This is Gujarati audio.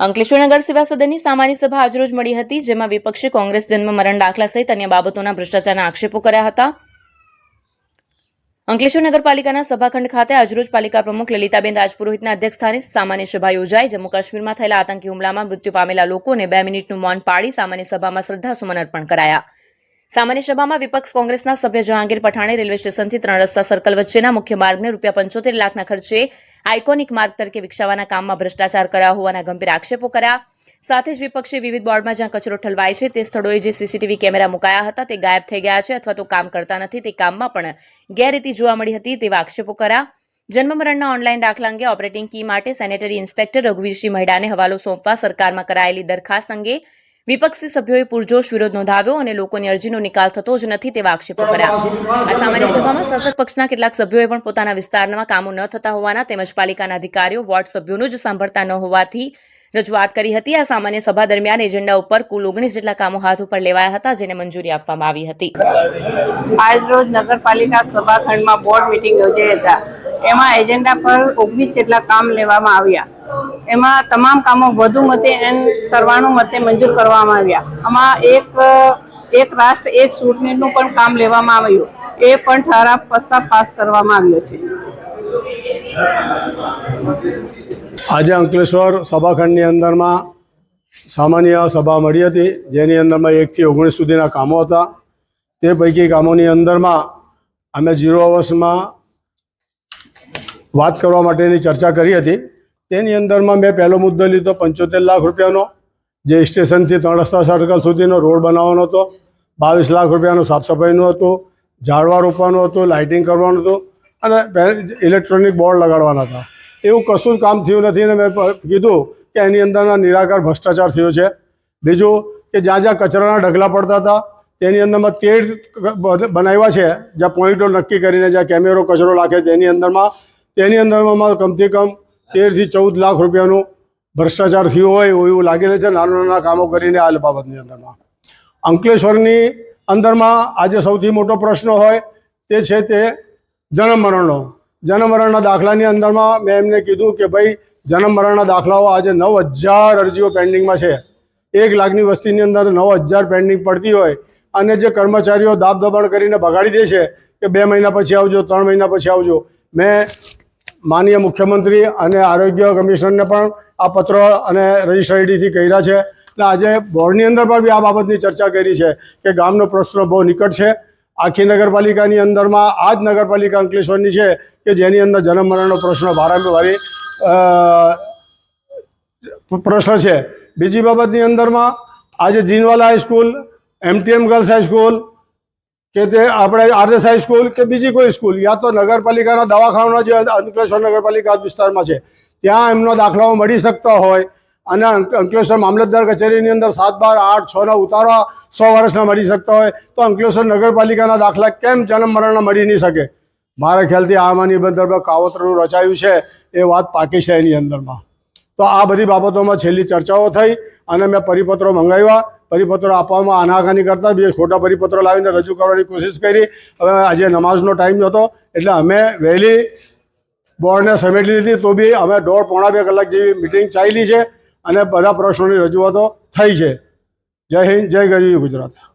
અંકલેશ્વર નગર સેવા સદનની સામાન્ય સભા આજરોજ મળી હતી, જેમાં વિપક્ષે કોંગ્રેસ જન્મ મરણ દાખલા સહિત અન્ય બાબતોના ભ્રષ્ટાચારના આક્ષેપો કર્યા હતા. અંકલેશ્વર નગરપાલિકાના સભાખંડ ખાતે આજરોજ પાલિકા પ્રમુખ લલિતાબેન રાજપુરોહિતના અધ્યક્ષસ્થાને સામાન્ય સભા યોજાઈ જમ્મુ કાશ્મીરમાં થયેલા આતંકી હુમલામાં મૃત્યુ પામેલા લોકોને બે મિનિટનું મૌન પાડી સામાન્ય સભામાં શ્રદ્ધાસુમન અર્પણ કરાયા. સામાન્ય સભામાં વિપક્ષ કોંગ્રેસના સભ્ય જહાંગીર પઠાણે રેલવે સ્ટેશનથી ત્રણ રસ્તા સર્કલ વચ્ચેના મુખ્ય માર્ગને રૂપિયા પંચોતેર લાખના ખર્ચે આઇકોનિક માર્ગ તરીકે વિકસાવવાના કામમાં ભ્રષ્ટાચાર કર્યા હોવાના ગંભીર આક્ષેપો કર્યા. સાથે જ વિપક્ષે વિવિધ બોર્ડમાં જ્યાં કચરો ઠલવાય છે તે સ્થળોએ જે સીસીટીવી કેમેરા મુકાયા હતા તે ગાયબ થઈ ગયા છે અથવા તો કામ કરતા નથી તે કામમાં પણ ગેરરીતિ જોવા મળી હતી તેવા આક્ષેપો કર્યા. જન્મમરણના ઓનલાઈન દાખલા અંગે ઓપરેટિંગ કી માટે સેનેટરી ઇન્સ્પેક્ટર રઘુવીરસિંહ મહેડાને હવાલો સોંપવા સરકારમાં કરાયેલી દરખાસ્ત અંગે વિપક્ષી સભ્યોએ પૂરજોશ વિરોધ નોંધાવ્યો અને લોકોની અરજીનો નિકાલ થતો જ નથી તેવા આક્ષેપો કર્યા. આ સામાન્ય સભામાં શાસક પક્ષના કેટલાક સભ્યોએ પણ પોતાના વિસ્તારમાં કામો ન થતા હોવાના તેમજ પાલિકાના અધિકારીઓ, વોર્ડ સભ્યોનું જ સાંભળતા ન હોવાથી રજૂઆત કરી હતી. આ સામાન્ય સભા દરમિયાન એજન્ડા ઉપર કુલ ઓગણીસ જેટલા કામો હાથ ઉપર લેવાયા હતા જેને મંજૂરી આપવામાં આવી હતી. આજ રોજ નગરપાલિકા સભાખંડમાં બોર્ડ મિટિંગ યોજાઈ હતા. એમાં એજન્ડા પર ઓગણીસ જેટલા કામ લેવામાં આવ્યા. એમાં તમામ કામો વધુ મતે એન સરવાણુ મતે મંજૂર કરવામાં આવ્યા. આમાં એક એક રાષ્ટ્ર, એક ચૂંટણીનું પણ કામ લેવામાં આવ્યું. એ પણ ઠરાવ પ્રસ્તાવ પાસ કરવામાં આવ્યો છે. આજે અંકલેશ્વર સભાખંડની અંદરમાં સામાન્ય સભા મળી હતી. જેની અંદરમાં એકથી ઓગણીસ સુધીના કામો હતા. તે પૈકી કામોની અંદરમાં અમે ઝીરો અવર્સમાં વાત કરવા માટેની ચર્ચા કરી હતી. તેની અંદરમાં મેં પહેલો મુદ્દો લીધો, પંચોતેર લાખ રૂપિયાનો, જે સ્ટેશનથી ત્રણ રસ્તા સર્કલ સુધીનો રોડ બનાવવાનો હતો, બાવીસ લાખ રૂપિયાનું સાફ સફાઈનું હતું, ઝાડવા રોપવાનું હતું લાઇટિંગ કરવાનું હતું અને ઇલેક્ટ્રોનિક બોર્ડ લગાડવાના હતા. એવું કશું જ કામ થયું નથી અને મેં કીધું કે એની અંદરના નિરાકાર ભ્રષ્ટાચાર થયો છે. બીજું કે જ્યાં જ્યાં કચરાના ઢગલા પડતા હતા, તેની અંદરમાં તેર બનાવ્યા છે, જ્યાં પોઈન્ટો નક્કી કરીને જ્યાં કેમેરો કચરો નાખે તેની અંદરમાં તેની અંદરમાં કમથી કમ તેરથી ચૌદ લાખ રૂપિયાનું ભ્રષ્ટાચાર થયો હોય એવું એવું લાગી રહ્યું છે. નાના નાના કામો કરીને આ બાબતની અંદરમાં. અંકલેશ્વરની અંદરમાં આજે સૌથી મોટો પ્રશ્ન હોય તે છે તે જન્મમરણનો મરણનો જન્મ મરણના દાખલાની અંદરમાં મેં એમને કીધું કે ભાઈ જન્મમરણના દાખલાઓ આજે નવ હજાર અરજીઓ પેન્ડિંગમાં છે. એક લાખની વસ્તીની અંદર નવ હજાર પેન્ડિંગ પડતી હોય અને જે કર્મચારીઓ દાબ દબાણ કરીને ભગાડી દે છે કે બે મહિના પછી આવજો, ત્રણ મહિના પછી આવજો. મેં માનનીય મુખ્યમંત્રી અને આરોગ્ય કમિશનરને પણ આ પત્ર અને રજિસ્ટર આઈડીથી કર્યા છે. અને આજે બોર્ડની અંદર પણ બી આ બાબતની ચર્ચા કરી છે કે ગામનો પ્રશ્ન બહુ નિકટ છે. આખી નગરપાલિકાની અંદરમાં આ જ નગરપાલિકા અંકલેશ્વરની છે કે જેની અંદર જન્મ મરણનો પ્રશ્ન ભારે ભારે પ્રશ્ન છે. બીજી બાબતની અંદરમાં આજે Jinwala high school MTM girls high school કે તે આપણે આરએસ હાઈસ્કૂલ કે બીજી કોઈ સ્કૂલ, યા તો નગરપાલિકાના દવાખાના જે અંકલેશ્વર નગરપાલિકા વિસ્તારમાં છે, ત્યાં એમનો દાખલાઓ મળી શકતા હોય. અને અંક- અંકલેશ્વર મામલતદાર કચેરીની અંદર સાત બાર આઠ છના ઉતારા સો વર્ષના મળી શકતા હોય. તો અંકલેશ્વર નગરપાલિકાના દાખલા કેમ જન્મ મરણના મળી નહીં શકે? મારા ખ્યાલથી આમાંની અંદર કાવતરું રચાયું છે, એ વાત પાકી છે એની અંદરમાં. તો આ બધી બાબતોમાં છેલ્લી ચર્ચાઓ થઈ અને મેં પરિપત્રો મંગાવ્યા. પરિપત્રો આપવામાં આનાકાની કરતા બે ખોટા પરિપત્રો લાવીને રજૂ કરવાની કોશિશ કરી. હવે આજે નમાઝનો ટાઈમ હતો, એટલે અમે વહેલી બોર્ડને સમેટી લીધી. તો બી અમે દોઢ પોણા બે કલાક જેવી મિટિંગ ચાલી છે અને બધા પ્રશ્નોની રજૂઆતો થઈ છે. જય હિન્દ, જય ગરીબ ગુજરાત.